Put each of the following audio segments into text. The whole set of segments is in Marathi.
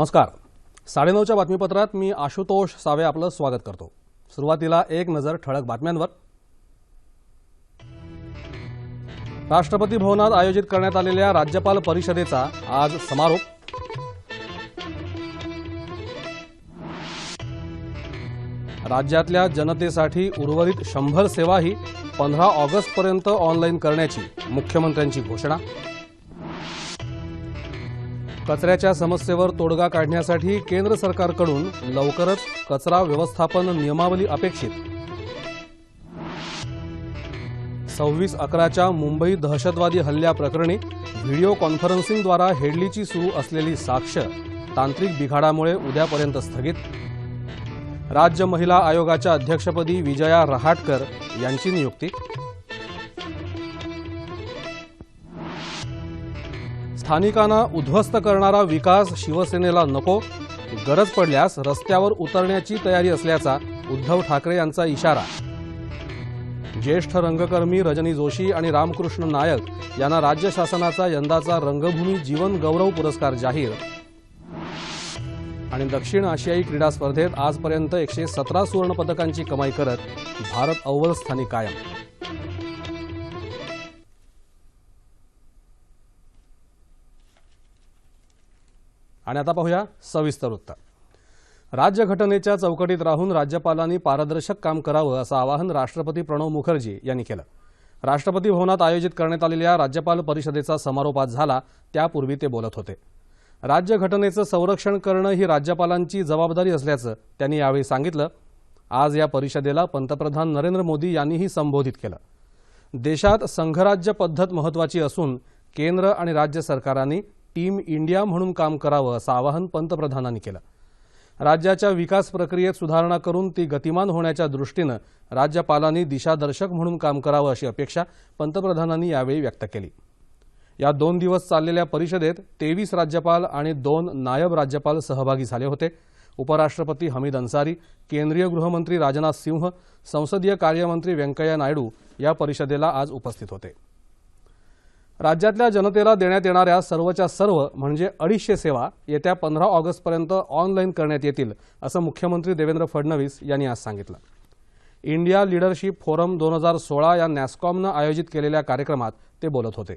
नमस्कार. साडेनऊच्या बातमीपत्रात मी आशुतोष सावे आपलं स्वागत करतो. सुरुवातीला एक नजर ठळक बातम्यांवर. राष्ट्रपती भवनात आयोजित करण्यात आलेल्या राज्यपाल परिषदेचा आज समारोप. राज्यातल्या जनतेसाठी उर्वरित शंभर सेवाही पंधरा ऑगस्टपर्यंत ऑनलाईन करण्याची मुख्यमंत्र्यांची घोषणा. कचऱ्याच्या समस्येवर तोडगा काढण्यासाठी केंद्र सरकारकडून लवकरच कचरा व्यवस्थापन नियमावली अपेक्षित. सव्वीस अकराच्या मुंबई दहशतवादी हल्ल्याप्रकरणी व्हिडिओ कॉन्फरन्सिंगद्वारा हेडलीची सुरू असलेली साक्ष तांत्रिक बिघाडामुळे उद्यापर्यंत स्थगित. राज्य महिला आयोगाच्या अध्यक्षपदी विजया रहाटकर यांची नियुक्ती. स्थानिकांना उद्ध्वस्त करणारा विकास शिवसेनेला नको गरज पडल्यास रस्त्यावर उतरण्याची तयारी असल्याचा उद्धव ठाकरे यांचा इशारा. ज्येष्ठ रंगकर्मी रजनी जोशी आणि रामकृष्ण नायक यांना राज्य शासनाचा यंदाचा रंगभूमी जीवन गौरव पुरस्कार जाहीर. आणि दक्षिण आशियाई क्रीडा स्पर्धेत आजपर्यंत एकशे सतरा सुवर्णपदकांची कमाई करत भारत अव्वल स्थानी कायम. आणि आता पाहूया सविस्तर वृत्त राज्यघटनेच्या चौकटीत राहून राज्यपालांनी पारदर्शक काम करावं असं आवाहन राष्ट्रपती प्रणव मुखर्जी यांनी केलं. राष्ट्रपती भवनात आयोजित करण्यात आलेल्या राज्यपाल परिषदेचा समारोप आज झाला त्यापूर्वी ते बोलत होते. राज्यघटनेचं संरक्षण करणं ही राज्यपालांची जबाबदारी असल्याचं त्यांनी यावेळी सांगितलं. आज या परिषदेला पंतप्रधान नरेंद्र मोदी यांनीही संबोधित केलं. देशात संघराज्य पद्धत महत्वाची असून केंद्र आणि राज्य सरकारांनी टीम इंडिया म्हणून काम करावं असं आवाहन पंतप्रधानांनी केलं. राज्याच्या विकास प्रक्रियेत सुधारणा करून ती गतिमान होण्याच्या दृष्टीनं राज्यपालांनी दिशादर्शक म्हणून काम करावं अशी अपेक्षा पंतप्रधानांनी यावेळी व्यक्त केली. या दोन दिवस चाललेल्या परिषदेत तेवीस राज्यपाल आणि दोन नायब राज्यपाल सहभागी झाले होते. उपराष्ट्रपती हमीद अन्सारी केंद्रीय गृहमंत्री राजनाथ सिंह संसदीय कार्यमंत्री व्यंकय्या नायडू या परिषदेला आज उपस्थित होते. राज्यातल्या जनतेला देण्यात येणाऱ्या सर्वच्या सर्व म्हणजे अडीचशे सेवा येत्या पंधरा ऑगस्टपर्यंत ऑनलाईन करण्यात येतील असं मुख्यमंत्री देवेंद्र फडणवीस यांनी आज सांगितलं. इंडिया लीडरशिप फोरम दोन हजार सोळा या नॅस्कॉमनं आयोजित केलेल्या कार्यक्रमात ते बोलत होते.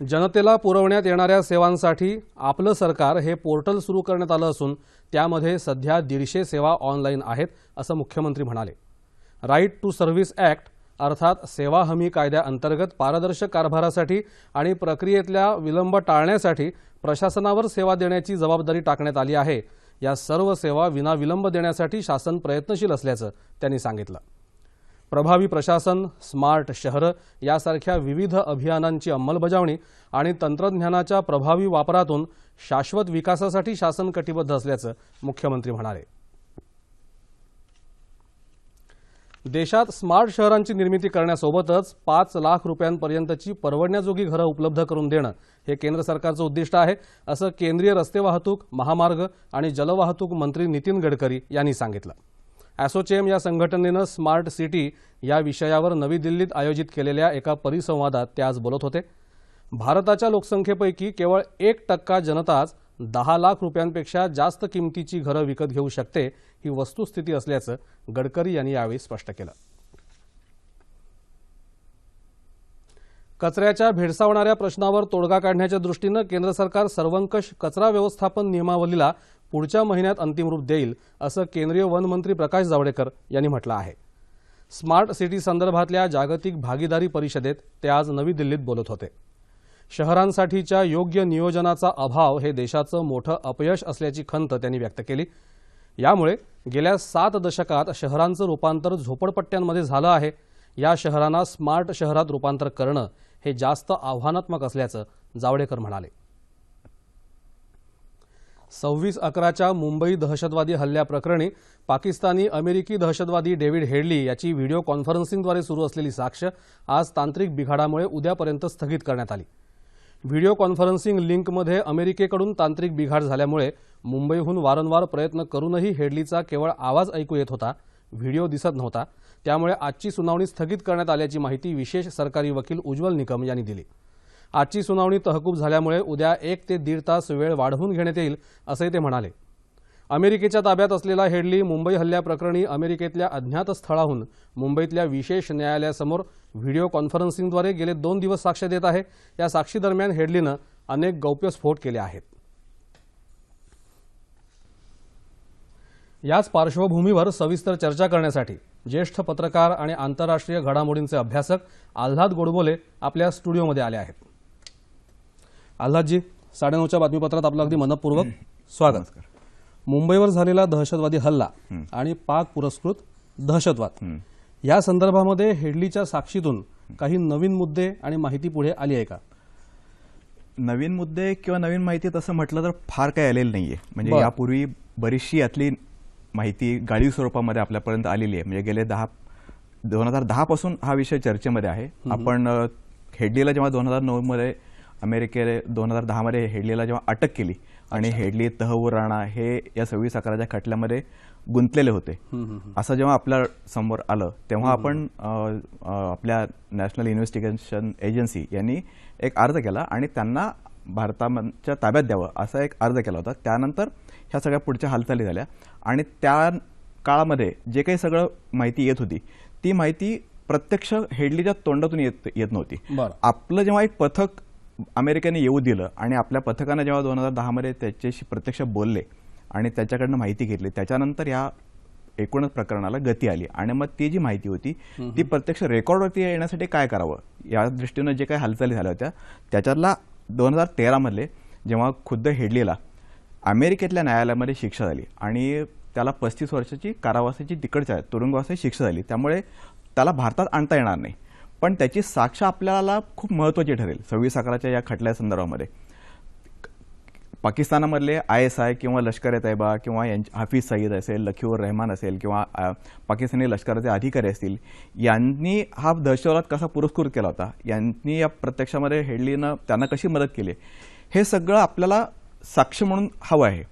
जनतेला पुरवण्यात येणाऱ्या सेवांसाठी आपलं सरकार हे पोर्टल सुरू करण्यात आलं असून त्यामध्ये सध्या दीडशे सेवा ऑनलाईन आहेत असं मुख्यमंत्री म्हणाले. राईट टू सर्व्हिस ॲक्ट अर्थात सेवा हमी कायद्याअंतर्गत पारदर्शक कारभारासाठी आणि प्रक्रियेतल्या विलंब टाळण्यासाठी प्रशासनावर सेवा देण्याची जबाबदारी टाकण्यात आली आहे. या सर्व सेवा विनाविलंब देण्यासाठी शासन प्रयत्नशील असल्याचं त्यांनी सांगितलं. प्रभावी प्रशासन स्मार्ट शहरं यासारख्या विविध अभियानांची अंमलबजावणी आणि तंत्रज्ञानाच्या प्रभावी वापरातून शाश्वत विकासासाठी शासन कटिबद्ध असल्याचं मुख्यमंत्री म्हणाले. देशात स्मार्ट शहरांची निर्मिती करण्यासोबतच पाच लाख रुपयांपर्यंतची परवडण्याजोगी घरं उपलब्ध करून देणं हे केंद्र सरकारचं उद्दिष्ट आहे असं केंद्रीय रस्ते वाहतूक महामार्ग आणि जलवाहतूक मंत्री नितीन गडकरी यांनी सांगितलं. ॲसोचेम या संघटनेनं स्मार्ट सिटी या विषयावर नवी दिल्लीत आयोजित केलेल्या एका परिसंवादात ते आज बोलत होते. भारताच्या लोकसंख्येपैकी केवळ एक टक्का जनताच दहा लाख रुपयांपेक्षा जास्त किमतीची घरं विकत घेऊ शकते ही वस्तुस्थिती असल्याचं गडकरी यांनी यावेळी स्पष्ट केलं. कचऱ्याच्या भेडसावणाऱ्या प्रश्नावर तोडगा काढण्याच्या दृष्टीनं केंद्र सरकार सर्वंकष कचरा व्यवस्थापन नियमावलीला पुढच्या महिन्यात अंतिम रूप देईल असं केंद्रीय वनमंत्री प्रकाश जावडेकर यांनी म्हटलं आहे. स्मार्ट सिटी संदर्भातल्या जागतिक भागीदारी परिषदेत ते आज नवी दिल्लीत बोलत होते. शहरांसाठीच्या योग्य नियोजनाचा अभाव हे देशाचं मोठं अपयश असल्याची खंत त्यांनी व्यक्त केली. यामुळे गेल्या सात दशकात शहरांचं रूपांतर झोपडपट्ट्यांमध्ये झालं आहे. या शहरांना स्मार्ट शहरात रूपांतर करणं हे जास्त आव्हानात्मक असल्याचं जावडेकर म्हणाले. सव्वीस अकराच्या मुंबई दहशतवादी हल्ल्याप्रकरणी पाकिस्तानी अमेरिकी दहशतवादी डेव्हिड हेडली याची व्हिडिओ कॉन्फरन्सिंगद्वारे सुरू असलेली साक्ष आज तांत्रिक बिघाडामुळे उद्यापर्यंत स्थगित करण्यात आली. व्हिडिओ कॉन्फरन्सिंग लिंकमध्ये अमेरिकेकडून तांत्रिक बिघाड झाल्यामुळे मुंबईहून वारंवार प्रयत्न करूनही हेडलीचा केवळ आवाज ऐकू येत होता व्हिडिओ दिसत नव्हता. त्यामुळे आजची सुनावणी स्थगित करण्यात आल्याची माहिती विशेष सरकारी वकील उज्ज्वल निकम यांनी दिली. आजची सुनावणी तहकूब झाल्यामुळे उद्या एक ते दीड तास वेळ वाढवून घेण्यात येईल असंही ते म्हणाले. अमेरिकेच्या ताब्यात असलेला हेडली मुंबई हल्ल्याप्रकरणी अमेरिकेतल्या अज्ञात स्थळाहून मुंबईतल्या विशेष न्यायालयासमोर व्हिडिओ कॉन्फरन्सिंगद्वारे गेले दोन दिवस साक्ष देत आहे. या साक्षीदरम्यान हेडलीनं अनेक गौप्यस्फोट केले आहेत. याच पार्श्वभूमीवर सविस्तर चर्चा करण्यासाठी ज्येष्ठ पत्रकार आणि आंतरराष्ट्रीय घडामोडींचे अभ्यासक आल्हाद गोडबोले आपल्या स्टुडिओमध्ये आले आहेत. आल्हादजी साडेनऊच्या बातमीपत्रात आपलं अगदी मनपूर्वक स्वागत. मुंबईवर झालेला दहशतवादी हल्ला आणि पाक पुरस्कृत दहशतवाद. या संदर्भामध्ये हेडलीच्या साक्षीतून काही नवीन मुद्दे आणि माहिती पुढे आली आहे का? नवीन मुद्दे किंवा नवीन माहिती तसं म्हटलं तर फार काही आलेलं नाहीये. म्हणजे. यापूर्वी बरीचशी यातली माहिती गाळीव स्वरूपामध्ये आपल्यापर्यंत आलेली आहे. म्हणजे गेले दहा दोन हजार दहा पासून हा विषय चर्चेमध्ये आहे. आपण हेडलीला जेव्हा दोन हजार नऊ मध्ये अमेरिकेने दोन हजार दहा मध्ये हेडलीला जेव्हा अटक केली आणि हेडली तहवूर राणा हे या सव्वीस अकराच्या खटल्यामध्ये गुंतलेले होते. असं जेव्हा आपल्यासमोर आलं तेव्हा आपण आपल्या नॅशनल इन्व्हेस्टिगेशन एजन्सी यांनी एक अर्ज केला आणि त्यांना भारताच्या ताब्यात द्यावं असा एक अर्ज केला होता. त्यानंतर ह्या सगळ्या पुढच्या हालचाली झाल्या आणि त्या काळामध्ये जे काही सगळं माहिती येत होती ती माहिती प्रत्यक्ष हेडलीच्या तोंडातून येत येत नव्हती. आपलं जेव्हा एक पथक अमेरिकेने येऊ दिलं आणि आपल्या पथकानं जेव्हा दोन हजार दहामध्ये त्याच्याशी प्रत्यक्ष बोलले आणि त्याच्याकडनं माहिती घेतली त्याच्यानंतर या एकूणच प्रकरणाला गती आली. आणि मग ती जी माहिती होती ती प्रत्यक्ष रेकॉर्डवरती येण्यासाठी काय करावं? या दृष्टीनं जे काही हालचाली झाल्या होत्या त्याच्यातला दोन हजार तेरामधले जेव्हा खुद्द हेडलीला अमेरिकेतल्या न्यायालयामध्ये शिक्षा झाली आणि त्याला पस्तीस वर्षाची कारावासाची तिकडच्या तुरुंगवासाची शिक्षा झाली. त्यामुळे त्याला भारतात आणता येणार नाही. पण त्याची साक्ष आपल्याला खूप महत्वाची ठरेल सव्वीस अकराच्या या खटल्या संदर्भामध्ये. पाकिस्तानामधले आय एस आय किंवा लष्कर ए तैबा किंवा यांचे हाफिज सईद असेल लखीवर रहमान असेल किंवा पाकिस्तानी लष्कराचे अधिकारी असतील यांनी हा दहशतवाद कसा पुरस्कृत केला होता? यांनी या प्रत्यक्षामध्ये हेडलीनं त्यांना कशी मदत केली? हे सगळं आपल्याला साक्ष म्हणून हवं आहे.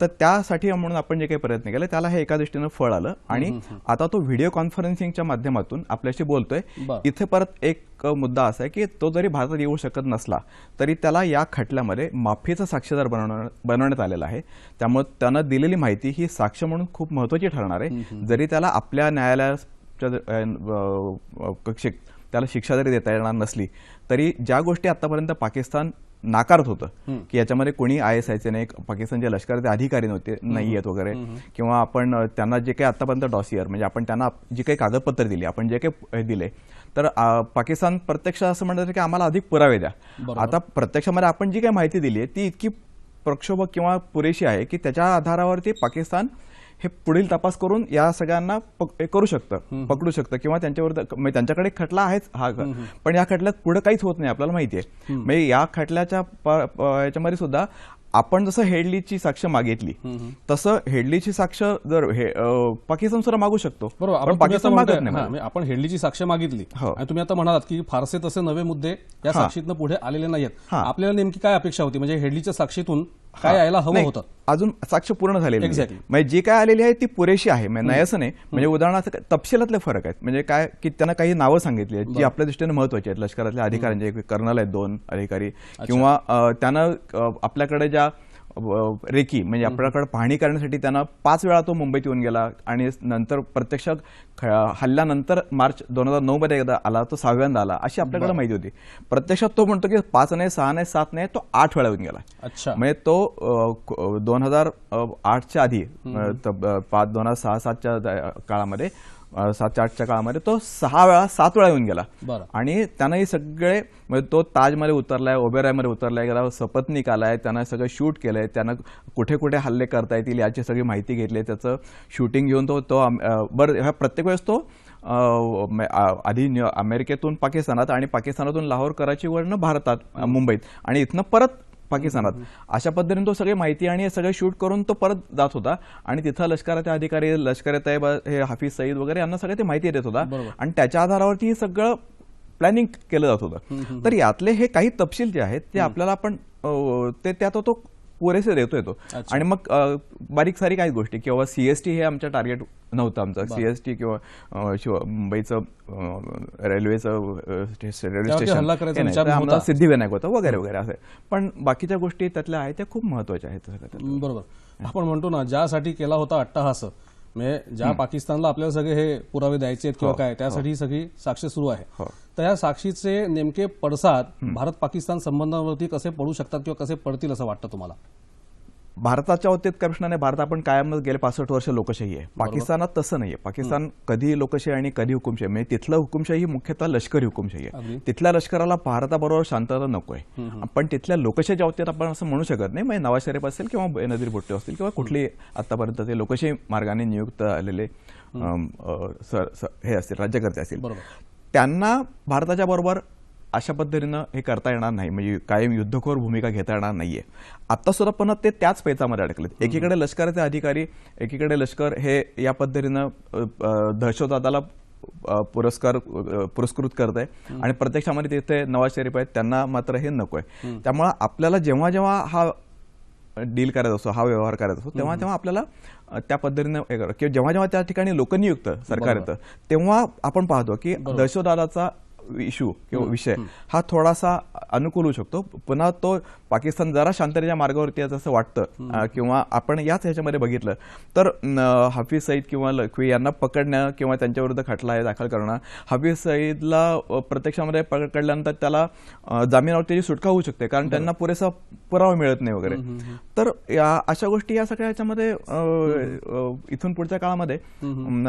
तर त्यासाठी म्हणून आपण जे काही प्रयत्न केले त्याला हे एका दृष्टीनं फळ आलं. आणि आता तो व्हिडिओ कॉन्फरन्सिंगच्या माध्यमातून आपल्याशी बोलतोय. इथे परत एक मुद्दा असा आहे की तो जरी भारतात येऊ शकत नसला तरी त्याला या खटल्यामध्ये माफीचा साक्षीदार बनवण्यात आलेला आहे. त्यामुळे त्यानं दिलेली माहिती ही साक्ष म्हणून खूप महत्वाची ठरणार आहे. जरी त्याला आपल्या न्यायालयाच्या कक्षेत त्याला शिक्षा जरी देता येणार नसली तरी ज्या गोष्टी आतापर्यंत पाकिस्तान नाकारत होतं. की याच्यामध्ये कोणी आय एस आयचे नाही पाकिस्तानचे लष्कराचे अधिकारी नव्हते नाही आहेत वगैरे. किंवा आपण त्यांना जे काही आतापर्यंत डॉसियर म्हणजे आपण त्यांना जी काही कागदपत्र दिली आपण जे काही दिले तर पाकिस्तान प्रत्यक्ष असं म्हणतात की आम्हाला अधिक पुरावे द्या. आता प्रत्यक्षामध्ये आपण जी काही माहिती दिली आहे ती इतकी प्रक्षोभक किंवा पुरेशी आहे की त्याच्या आधारावरती पाकिस्तान हे पुढील तपास करून या सगळ्यांना करू शकतं. पकडू शकतं. किंवा त्यांच्यावर त्यांच्याकडे खटला आहेच हा पण या खटल्यात पुढे काहीच होत नाही आपल्याला माहिती आहे म्हणजे या खटल्याच्या याच्यामध्ये सुद्धा आपण जसं हेडलीची साक्ष मागितली तसं हेडलीची साक्ष जर हे पाकिस्तान सुद्धा मागू शकतो. बरोबर. पाकिस्तान मागत नाही आपण हेडलीची साक्ष मागितली. हो. आणि तुम्ही आता म्हणालात की फारसे तसे नवे मुद्दे या. साक्षीतनं पुढे आलेले नाहीयेत. हां. आपल्याला नेमकी काय अपेक्षा होती? म्हणजे हेडलीच्या साक्षीतून काय यायला हवं होतं? अजून साक्ष पूर्ण झालेली. Exactly. म्हणजे जी काय आलेली आहे ती पुरेशी आहे. म्हणजे नाही असं नाही. म्हणजे उदाहरणार्थ तपशिलातले फरक आहेत. म्हणजे काय की त्यांना काही नावं सांगितली आहेत जी आपल्या दृष्टीने महत्वाची आहेत. लष्करातल्या अधिकाऱ्यांचे कर्नल आहेत दोन अधिकारी. किंवा त्यानं आपल्याकडे ज्या रेकी म्हणजे आपल्याकडे पाहणी करण्यासाठी त्यांना पाच वेळा तो मुंबईत येऊन गेला आणि नंतर प्रत्यक्ष हल्ल्यानंतर मार्च दोन हजार नऊ मध्ये एकदा आला तो सहाव्यांदा आला अशी आपल्याकडे माहिती होती. प्रत्यक्षात तो म्हणतो की पाच नाही सहा नाही सात नाही तो आठ वेळा येऊन गेला. अच्छा. म्हणजे तो दोन हजार आठच्या आधी पाच दोन हजार सहा सातच्या काळामध्ये सातच्या आठच्या काळामध्ये तो सहा वेळा सात वेळा येऊन गेला. बरं. आणि त्यानं हे सगळे म्हणजे तो ताजमध्ये उतरलाय ओबेरायमध्ये उतरलाय गेला सपत्नीक आलाय त्यानं सगळं शूट केलंय त्यानं कुठे कुठे हल्ले करता येतील याची सगळी माहिती घेतली त्याचं शूटिंग घेऊन तो तो बरं ह्या प्रत्येक वेळेस तो आधी न्यू- अमेरिकेतून पाकिस्तानात आणि पाकिस्तानातून लाहोर कराचीवरनं भारतात मुंबईत. आणि इथनं परत पाकिस्तानात अशा पद्धतीने तो सगळी माहिती आणि हे सगळं शूट करून तो परत जात होता. आणि तिथं लष्कराचे अधिकारी लष्कर तैब हे हाफिज सईद वगैरे यांना सगळे ते माहिती देत होता. आणि त्याच्या आधारावरती हे सगळं प्लॅनिंग केलं जात होतं. तर यातले हे काही तपशील जे आहेत ते आपल्याला आपण ते त्यात तो पुरेसे देतोय तो अच्छा. आणि मग बारीक सारी काही गोष्टी. किंवा सीएसटी हे आमच्या टार्गेट नव्हतं आमचं. सीएसटी किंवा मुंबईचं रेल्वेचं रेल्वे स्टेशन हे नव्हता. सिद्धिविनायक होतं वगैरे वगैरे असं. पण बाकीच्या गोष्टी त्यातल्या आहेत त्या खूप महत्त्वाच्या आहेत सगळ्या. बरोबर. आपण म्हणतो ना ज्यासाठी केला होता अट्टहास म्हणजे ज्या पाकिस्तानला आपल्याला सगळे हे पुरावे द्यायचे आहेत किंवा काय त्यासाठी ही. सगळी साक्ष सुरू आहे. हो. तर या साक्षीचे नेमके पडसाद भारत पाकिस्तान संबंधावरती कसे पडू शकतात किंवा कसे पडतील असं वाटतं तुम्हाला? भारताच्या बाबतीत कृष्णाने भारत आपण कायम गेले पासष्ट वर्ष लोकशाही आहे. पाकिस्तानात तसं नाहीये. पाकिस्तान कधी लोकशाही आणि कधी हुकुमशाही म्हणजे तिथलं हुकुमशाही मुख्यतः लष्करी हुकुमशाही. आहे. तिथल्या लष्कराला भारताबरोबर शांतता नको आहे पण तिथल्या लोकशाहीच्या बाबतीत आपण असं म्हणू शकत नाही. म्हणजे नवाज शरीफ असेल किंवा नजीर भुट्टो असतील किंवा कुठली आतापर्यंत ते लोकशाही मार्गाने नियुक्त आलेले हे असतील राज्यकर्ते असतील. बरोबर. त्यांना भारताच्या बरोबर अशा पद्धतीनं हे करता येणार नाही. म्हणजे कायम युद्धखोर भूमिका घेता येणार नाहीये. आता सुद्धा पण ते त्याच पेचामध्ये अडकलेत. एकीकडे लष्कराचे अधिकारी एकीकडे लष्कर हे या पद्धतीनं दहशतवादाला पुरस्कार पुरस्कृत करत आहे आणि प्रत्यक्षामध्ये तिथे नवाज शरीफ आहेत त्यांना मात्र हे नको आहे त्यामुळे आपल्याला जेव्हा जेव्हा हा डील करायचा असतो हा व्यवहार करायचा असतो तेव्हा तेव्हा आपल्याला त्या पद्धतीनं किंवा जेव्हा जेव्हा त्या ठिकाणी लोकनियुक्त सरकार येतं तेव्हा आपण पाहतो की दहशतवादाचा इश्यू किंवा विषय हा थोडासा अनुकूल होऊ शकतो. पुन्हा तो पाकिस्तान जरा शांततेच्या मार्गावरती आहे असं वाटतं किंवा आपण याच ह्याच्यामध्ये बघितलं. तर हाफिज सईद किंवा लखवी यांना पकडणं किंवा त्यांच्याविरुद्ध खटला आहे दाखल करणं हाफिज सईदला प्रत्यक्षामध्ये पकडल्यानंतर त्याला जामिनावर त्याची सुटका होऊ शकते कारण त्यांना पुरेसा पुरावा मिळत नाही वगैरे. तर या अशा गोष्टी या सगळ्या ह्याच्यामध्ये इथून पुढच्या काळामध्ये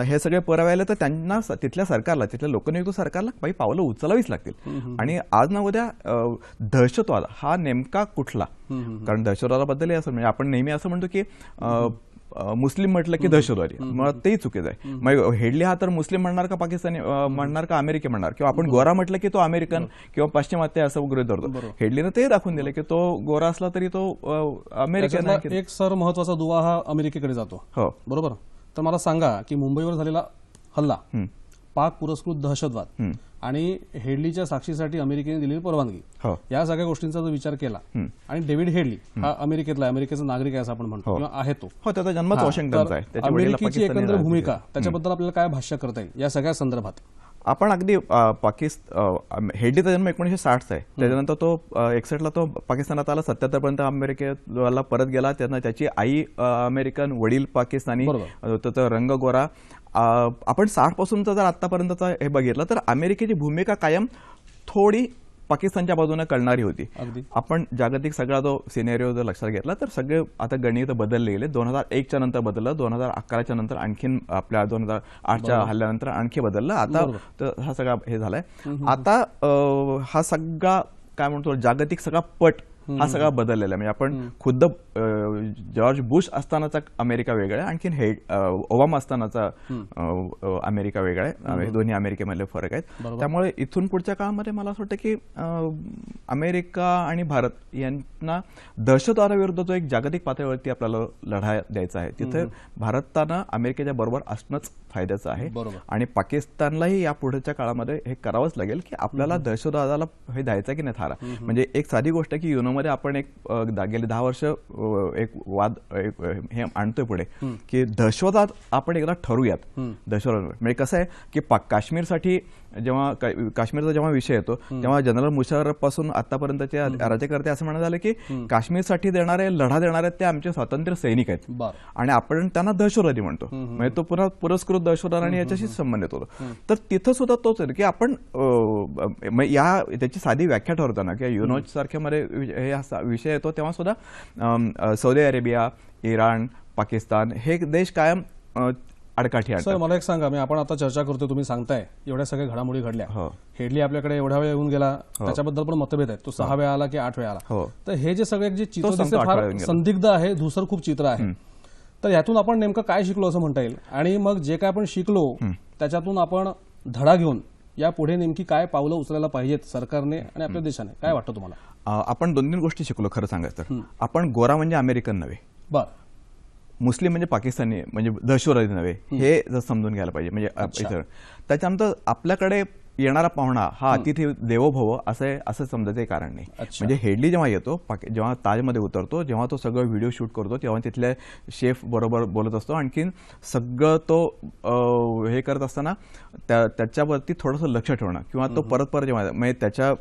हे सगळे पुरावे आले तर त्यांना तिथल्या सरकारला तिथल्या लोकनियुक्त सरकारला काही पावलं उचलावीच लागतील. आणि आज ना उद्या दहशतवाद हा नेमका कुठला? कारण दहशतवादाबद्दल असं म्हणजे आपण नेहमी असं म्हणतो की मुस्लिम म्हटलं की दहशतवादी. मग तेही चुकीचं आहे. मग हेडली हा तर मुस्लिम म्हणणार का पाकिस्तानी म्हणणार का अमेरिकी म्हणणार? किंवा आपण गोरा म्हटलं की तो अमेरिकन किंवा पाश्चिमात्य असं गृहित धरतो. हेडलीनं ते दाखवून दिलं की तो गोरा असला तरी तो अमेरिकन एक सर महत्त्वाचा दुवा हा अमेरिकेकडे जातो. हो. बरोबर? तर मला सांगा की मुंबईवर झालेला हल्ला. पाक पुरस्कृत दहशतवाद. हं. आणि हेडलीच्या साक्षीसाठी अमेरिकेने दिलेली परवानगी. हो. या सगळ्या गोष्टींचा जर विचार केला हं. आणि डेव्हिड हेडली हा अमेरिकेतला अमेरिकेचा नागरिक आहे असं आपण म्हणतो किंवा आहे तो. हो त्याचा हा, वडिलांना अमेरिकेची एकंदर भूमिका. त्याच्याबद्दल आपल्याला काय भाष्य करता येईल या सगळ्या संदर्भात? आपण अगदी पाकिस्तान हेडलीचा जन्म एकोणीशे साठचा आहे. त्याच्यानंतर तो एकसष्टला तो पाकिस्तानात आला सत्याहत्तर पर्यंत अमेरिकेला परत गेला. त्यांना त्याची आई अमेरिकन वडील पाकिस्तानी त्याचा रंग गोरा आपण साठ पासूनचा जर आतापर्यंतचा हे बघितलं तर अमेरिकेची भूमिका कायम थोडी पाकिस्तानच्या बाजूने कळणारी होती. आपण जागतिक सगळा जो सिनेरिओ जर लक्षात घेतला तर सगळे आता गणित बदलले गेले दोन हजार एकच्या नंतर बदललं दोन हजार अकराच्या नंतर आणखीन आपल्या दोन हजार आठच्या हल्ल्यानंतर आणखी बदललं. आता हा सगळा हे झालाय. आता हा सगळा काय म्हणतो जागतिक सगळा पट हा सगळा बदललेला आहे. म्हणजे आपण खुद्द जॉर्ज बुश असतानाचा अमेरिका वेगळा आहे. आणखीन हे ओबामा असतानाचा अमेरिका वेगळा आहे. दोन्ही अमेरिकेमधले फरक आहेत. त्यामुळे इथून पुढच्या काळामध्ये मला असं वाटतं की अमेरिका आणि भारत यांना दहशतवादाविरुद्ध जो एक जागतिक पातळीवरती आपल्याला लढा द्यायचा आहे. तिथे भारतानं अमेरिकेच्या बरोबर असणंच फायद्याचं आहे. आणि पाकिस्तानलाही या पुढच्या काळामध्ये हे करावंच लागेल की आपल्याला दहशतवादाला हे द्यायचं की नाही थारा. म्हणजे एक साधी गोष्ट की युनोमध्ये आपण एक गेले दहा वर्ष एक वाद एक, हे आणतोय पुढे की दहशतवाद आपण एकदा ठरूयात. दहशतवाद. म्हणजे कसं आहे की काश्मीरसाठी जेव्हा काश्मीरचा जेव्हा विषय येतो तेव्हा जनरल मुशर्रफपासून आतापर्यंतचे राज्यकर्ते असं म्हणत झाले की काश्मीरसाठी देणारे लढा देणारे ते आमचे स्वातंत्र्य सैनिक आहेत. आणि आपण त्यांना दहशतवादी म्हणतो. म्हणजे तो पुन्हा पुरस्कृत दहशतवाद आणि याच्याशी संबंधित होतो. तर तिथं सुद्धा तोच आहे की आपण या त्याची साधी व्याख्या ठरवताना किंवा युनो सारख्या मध्ये हे असा विषय येतो तेव्हा सुद्धा सौदी अरेबिया इराण पाकिस्तान हे देश कायम आणतात सर मला एक सांगा मी आपण आता चर्चा करतोय तुम्ही सांगताय एवढ्या सगळ्या घडामोडी घडल्या. हो. हेडली आपल्याकडे एवढ्या वेळ येऊन गेला त्याच्याबद्दल पण मतभेद आहेत. तो सहा वेळा आला की आठ वेळा आला. हो. तर हे जे सगळे जे चित्र फार. संदिग्ध आहे धुसर खूप चित्र आहे. तर यातून आपण नेमकं काय शिकलो असं म्हणता येईल? आणि मग जे काय आपण शिकलो त्याच्यातून आपण धडा घेऊन या पुढे नेमकी काय पावलं उचलायला पाहिजेत सरकारने आणि आपल्या देशाने? काय वाटतं तुम्हाला? आपण दोन तीन गोष्टी शिकलो खरं सांगायचं तर. आपण गोरा म्हणजे अमेरिकन नव्हे. बर. मुस्लिम म्हणजे पाकिस्तानी म्हणजे दहशतवादी नव्हे. हे. जर समजून घ्यायला पाहिजे म्हणजे त्याच्यानंतर आपल्याकडे येणारा पाहुणा हा अतिथी देवो भव असं असं समजायचं कारण नाही. म्हणजे हेडली जेव्हा येतो पाक- जेव्हा ताजमध्ये उतरतो जेव्हा तो सगळं व्हिडिओ शूट करतो तेव्हा तिथल्या शेफ बरोबर बोलत असतो. आणखीन सगळं तो हे करत असताना त्या त्याच्यावरती थोडंसं लक्ष ठेवणं किंवा तो परत परत जेव्हा म्हणजे त्याच्या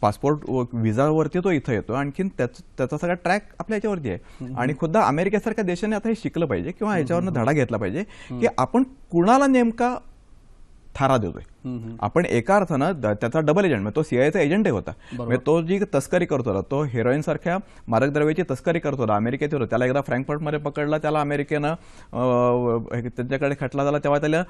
पासपोर्ट विजावरती तो इथं येतो. आणखीन त्याच- त्याचा सगळा ट्रॅक आपल्या याच्यावरती आहे. आणि खुद्द अमेरिकेसारख्या देशाने आता हे शिकलं पाहिजे किंवा ह्याच्यावरनं धडा घेतला पाहिजे की आपण कुणाला नेमका थारा देतोय आपण एका अर्थानं त्याचा डबल एजंट म्हणजे तो सीआयचा एजंटही होता. म्हणजे तो जी तस्करी करत होता तो हेरोईन सारख्या मादक द्रव्याची तस्करी करत होता अमेरिकेत होता त्याला एकदा फ्रँकफर्टमध्ये पकडला त्याला अमेरिकेनं त्याच्याकडे खटला झाला तेव्हा त्याला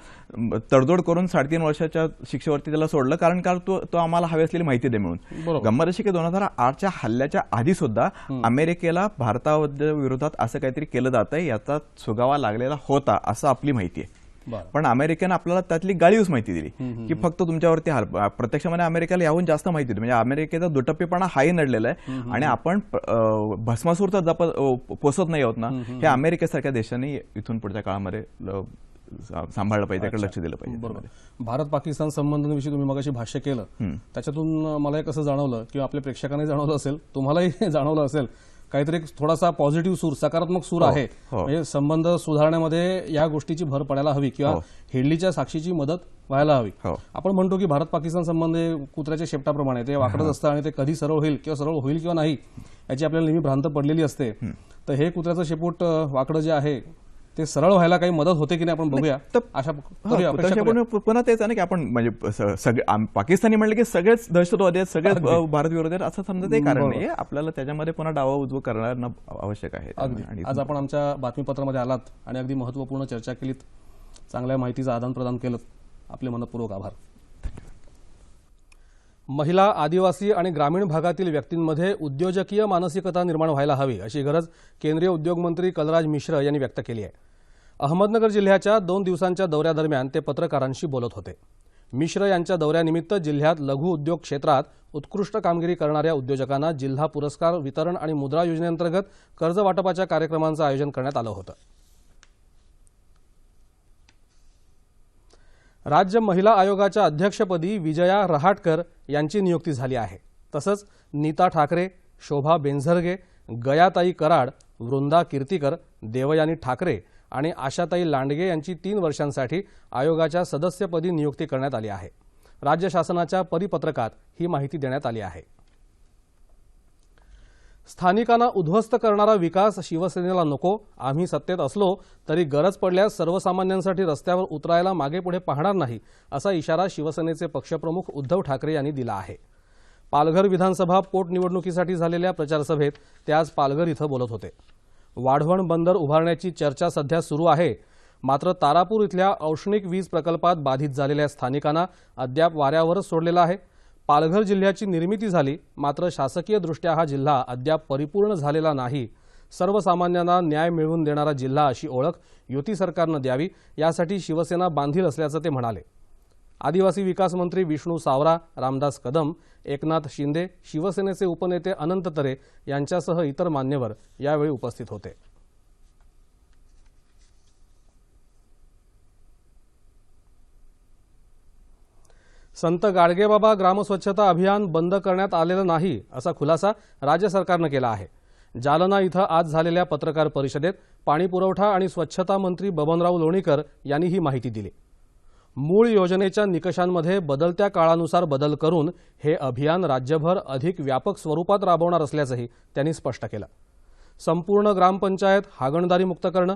तडजोड करून साडेतीन वर्षाच्या शिक्षेवरती त्याला सोडलं कारण काल तो तो आम्हाला हवी असलेली माहिती दे म्हणून. बरोबर. गंमत अशी की दोन हजार आठच्या हल्ल्याच्या आधी सुद्धा अमेरिकेला भारताविरोधात असं काहीतरी केलं जातंय याचा सुगावा लागलेला होता असं आपली माहिती आहे. पण अमेरिकेनं आपल्याला त्यातली गाळीवच माहिती दिली. की फक्त तुमच्यावरती हाल प्रत्यक्षाने अमेरिकेला याहून जास्त माहिती दिली. म्हणजे अमेरिकेचा दुटप्पीपणा हाही नडलेला आहे. आणि आपण भस्मासूर तर जप पोसत नाही आहोत ना. हे अमेरिकेसारख्या देशांनी इथून पुढच्या काळामध्ये सांभाळलं पाहिजे त्याकडे लक्ष दिलं पाहिजे. बरोबर. भारत पाकिस्तान संबंधांविषयी तुम्ही मगाशी भाष्य केलं. त्याच्यातून मला एक असं जाणवलं किंवा आपल्या प्रेक्षकांनाही जाणवलं असेल तुम्हालाही जाणवलं असेल काहीतरी एक थोडासा पॉझिटिव्ह सूर सकारात्मक सूर आहे हो. म्हणजे संबंध सुधारण्यामध्ये या गोष्टीची भर पडायला हवी किंवा हो. हेडलीच्या साक्षीची मदत व्हायला हवी हो. आपण म्हणतो की भारत पाकिस्तान संबंध हे कुत्र्याच्या शेपटाप्रमाणे ते वाकडत असतं आणि ते कधी सरळ होईल किंवा सरळ होईल किंवा नाही याची आपल्याला नेहमी भ्रांत पडलेली असते तर हे कुत्र्याचं शेपूट वाकडं जे आहे ते सरळ व्हायला काही मदत होते की नाही आपण बघूया? तर- अशा पुन्हा तेच आहे ना की आपण म्हणजे सगळे पाकिस्तानी म्हणलं की सगळेच दहशतवादी आहेत सगळेच भारत विरोधी आहेत असं समजा ते कारण नाही आपल्याला त्याच्यामध्ये पुन्हा डावा उजवं करणं आवश्यक आहे. आज आपण आमच्या बातमीपत्रामध्ये आलात आणि अगदी महत्त्वपूर्ण चर्चा केलीत. चांगल्या माहितीचं आदान प्रदान केलं. आपले मनपूर्वक आभार. महिला आदिवासी आणि ग्रामीण भागातील व्यक्तींमध्ये उद्योजकीय मानसिकता निर्माण व्हायला हवी अशी गरज केंद्रीय उद्योगमंत्री कलराज मिश्र यांनी व्यक्त केली आहे. अहमदनगर जिल्ह्याच्या दोन दिवसांच्या दौऱ्यादरम्यान ते पत्रकारांशी बोलत होते. मिश्र यांच्या दौऱ्यानिमित्त जिल्ह्यात लघु उद्योग क्षेत्रात उत्कृष्ट कामगिरी करणाऱ्या उद्योजकांना जिल्हा पुरस्कार वितरण आणि मुद्रा योजनेअंतर्गत कर्ज वाटपाच्या कार्यक्रमांचं आयोजन करण्यात आलं होतं. राज्य महिला आयोगाच्या अध्यक्षपदी विजया रहाटकर यांची नियुक्ती झाली आहे. तसंच नीता ठाकरे शोभा बेंझरगे गयाताई कराड वृंदा कीर्तीकर देवयानी ठाकरे आणि आशाताई लांडगे यांची तीन वर्षांसाठी आयोगाच्या सदस्यपदी नियुक्ती करण्यात आली आहे. राज्य शासनाच्या परिपत्रकात ही माहिती देण्यात आली आहे. स्थानिकांना उद्ध्वस्त करणारा विकास शिवसेनेला नको. आम्ही सत्तेत असलो तरी गरज पडल्यास सर्वसामान्यांसाठी रस्त्यावर उतरायला मागे पुढे पाहणार नाही असा इशारा शिवसेनेचे पक्षप्रमुख उद्धव ठाकरे यांनी दिला आहे. पालघर विधानसभा पोटनिवडणुकीसाठी झालेल्या प्रचारसभेत ते आज पालघर इथं बोलत होते. वाढवण बंदर उभारण्याची चर्चा सध्या सुरू आहे. मात्र तारापूर इथल्या औष्णिक वीज प्रकल्पात बाधित झालेल्या स्थानिकांना अद्याप वाऱ्यावरच सोडलेला आहे. पालघर जिल्ह्याची निर्मिती झाली मात्र शासकीयदृष्ट्या हा जिल्हा अद्याप परिपूर्ण झालेला नाही. सर्वसामान्यांना न्याय मिळवून देणारा जिल्हा अशी ओळख युती सरकारनं द्यावी यासाठी शिवसेना बांधील असल्याचं ते म्हणाले. आदिवासी विकास मंत्री विष्णू सावरा रामदास कदम एकनाथ शिंदे शिवसेनेचे उपनेते अनंत तरे यांच्यासह इतर मान्यवर यावेळी उपस्थित होते. संत गाडगेबाबा ग्रामस्वच्छता अभियान बंद करण्यात आलेलं नाही असा खुलासा राज्य सरकारनं केला आहे. जालना इथं आज झालेल्या पत्रकार परिषदेत पाणीपुरवठा आणि स्वच्छता मंत्री बबनराव लोणीकर यांनी ही माहिती दिली. मूळ योजनेच्या निकषांमध्ये बदलत्या काळानुसार बदल करून हे अभियान राज्यभर अधिक व्यापक स्वरूपात राबवणार असल्याचंही त्यांनी स्पष्ट केलं. संपूर्ण ग्रामपंचायत हागणदारी मुक्त करणं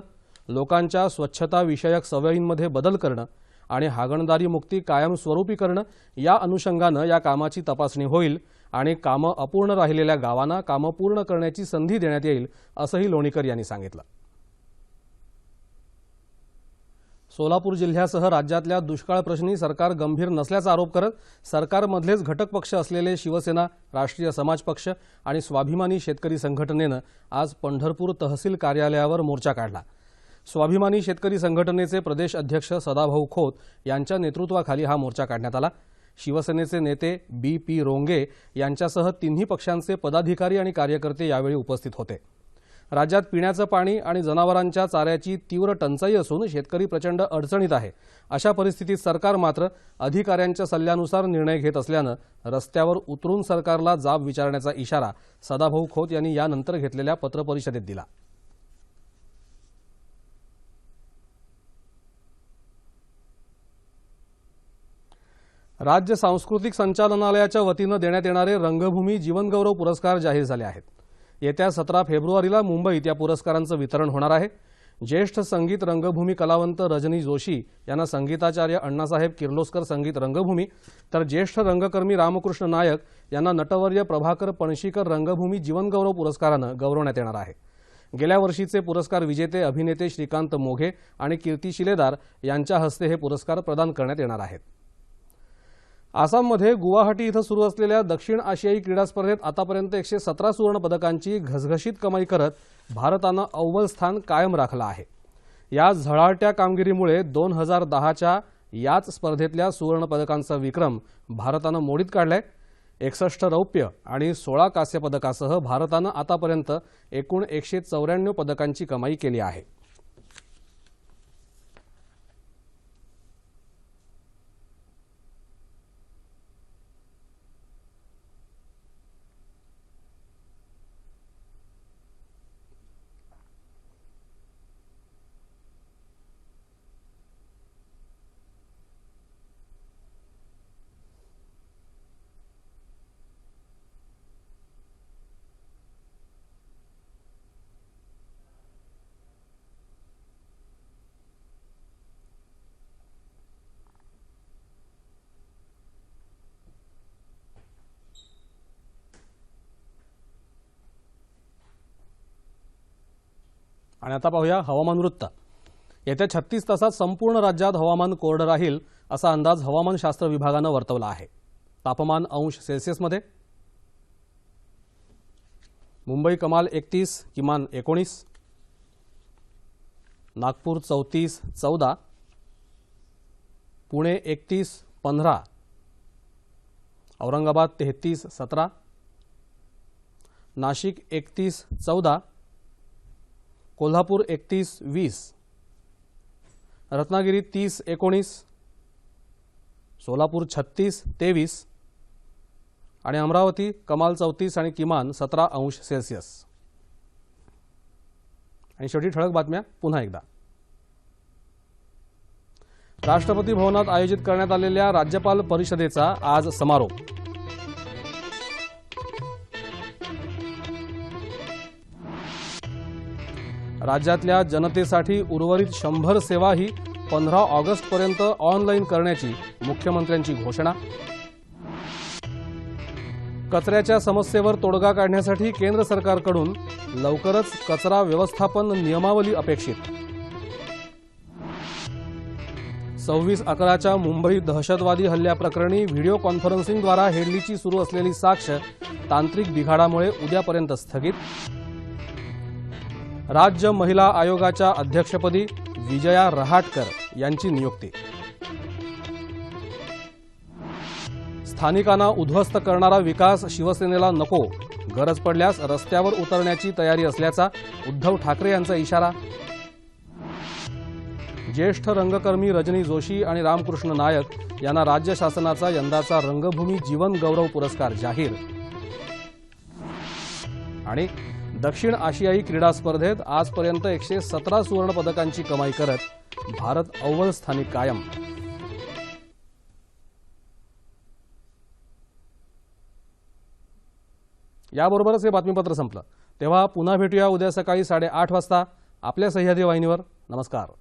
लोकांच्या स्वच्छताविषयक सवयींमध्ये बदल करणं आणि हागणदारी मुक्ती कायमस्वरूपी करणं या अनुषंगानं या कामाची तपासणी होईल आणि कामं अपूर्ण राहिलेल्या गावांना कामं पूर्ण करण्याची संधी देण्यात येईल असंही लोणीकर यांनी सांगितलं. सोलापूर जिल्ह्यासह राज्यातल्या दुष्काळ प्रश्नी सरकार गंभीर नसल्याचा आरोप करत सरकारमधलेच घटक पक्ष असलेले शिवसेना राष्ट्रीय समाज पक्ष आणि स्वाभिमानी शेतकरी संघटनेनं आज पंढरपूर तहसील कार्यालयावर मोर्चा काढला. स्वाभिमानी शेतकरी संघटनेचे प्रदेश अध्यक्ष सदाभाऊ खोत यांच्या नेतृत्वाखाली हा मोर्चा काढण्यात आला. शिवसेनेचे नेते बी पी रोंगे यांच्यासह तिन्ही पक्षांचे पदाधिकारी आणि कार्यकर्ते यावेळी उपस्थित होते. राज्यात पिण्याचं पाणी आणि जनावरांच्या चाऱ्याची तीव्र टंचाई असून शेतकरी प्रचंड अडचणीत आहे. अशा परिस्थितीत सरकार मात्र अधिकाऱ्यांच्या सल्ल्यानुसार निर्णय घेत असल्यानं रस्त्यावर उतरून सरकारला जाब विचारण्याचा इशारा सदाभाऊ खोत यांनी यानंतर घेतलेल्या पत्रपरिषदेत दिला. राज्य सांस्कृतिक संचालनालयाच्या वतीनं देण्यात येणारे रंगभूमी जीवनगौरव पुरस्कार जाहीर झाले आहेत. येत्या सतरा फेब्रुवारीला मुंबईत या पुरस्कारांचं वितरण होणार आहे. ज्येष्ठ संगीत रंगभूमी कलावंत रजनी जोशी यांना संगीताचार्य अण्णासाहेब किर्लोस्कर संगीत रंगभूमी तर ज्येष्ठ रंगकर्मी रामकृष्ण नायक यांना नटवर्य प्रभाकर पणशीकर रंगभूमी जीवनगौरव पुरस्कारानं गौरवण्यात येणार आहे. गेल्या वर्षीचे पुरस्कार विजेते अभिनेते श्रीकांत मोघे आणि कीर्ती शिलेदार यांच्या हस्ते हे पुरस्कार प्रदान करण्यात येणार आहेत. आसाममध्ये गुवाहाटी इथं सुरू असलेल्या दक्षिण आशियाई क्रीडा स्पर्धेत आतापर्यंत एकशे सतरा सुवर्ण पदकांची घसघशीत कमाई करत भारतानं अव्वल स्थान कायम राखलं आहे. या झळाळत्या कामगिरीमुळे दोन हजार दहाच्या याच स्पर्धेतल्या सुवर्णपदकांचा विक्रम भारतानं मोडीत काढलाय. एकसष्ट रौप्य आणि सोळा कांस्य पदकासह भारतानं आतापर्यंत एकूण एकशे चौऱ्याण्णव पदकांची कमाई केली आहे. आणि आता पाहूया हवामान वृत्त. येत्या छत्तीस तासात संपूर्ण राज्यात हवामान कोरडं राहील असा अंदाज हवामानशास्त्र विभागानं वर्तवला आहे. तापमान अंश सेल्सिअसमध्ये. मुंबई कमाल एकतीस किमान एकोणीस. नागपूर चौतीस चौदा. पुणे एकतीस पंधरा. औरंगाबाद तेहतीस सतरा. नाशिक एकतीस चौदा. कोल्हापूर एकतीस वीस. रत्नागिरी तीस एकोणीस. सोलापूर छत्तीस तेवीस. आणि अमरावती कमाल चौतीस आणि किमान सतरा अंश सेल्सिअस. आणि शेवटी ठळक बातम्या पुन्हा एकदा. राष्ट्रपती भवनात आयोजित करण्यात आलेल्या राज्यपाल परिषदेचा आज समारोप. राज्यातल्या जनतेसाठी उर्वरित शंभर सेवाही पंधरा ऑगस्टपर्यंत ऑनलाईन करण्याची मुख्यमंत्र्यांची घोषणा. कचऱ्याच्या समस्येवर तोडगा काढण्यासाठी केंद्र सरकारकडून लवकरच कचरा व्यवस्थापन नियमावली अपेक्षित. सव्वीस अकराच्या मुंबई दहशतवादी हल्ल्याप्रकरणी व्हिडिओ कॉन्फरन्सिंगद्वारा हेडलीची सुरू असलेली साक्ष तांत्रिक बिघाडामुळे उद्यापर्यंत स्थगित. राज्य महिला आयोगाच्या अध्यक्षपदी विजया रहाटकर यांची नियुक्ती. स्थानिकांना उद्ध्वस्त करणारा विकास शिवसेनेला नको. गरज पडल्यास रस्त्यावर उतरण्याची तयारी असल्याचा उद्धव ठाकरे यांचा इशारा. ज्येष्ठ रंगकर्मी रजनी जोशी आणि रामकृष्ण नायक यांना राज्य शासनाचा यंदाचा रंगभूमी जीवन गौरव पुरस्कार जाहीर. आणि दक्षिण आशियाई क्रीडा स्पर्धेत आजपर्यंत एकशे सतरा सुवर्ण पदकांची कमाई करत भारत अव्वल स्थानी कायम. याबरोबरच हे बातमीपत्र संपलं. तेव्हा पुन्हा भेटूया उद्या सकाळी साडेआठ वाजता. आपल्या सह्याद्री वाहिनीवर. नमस्कार.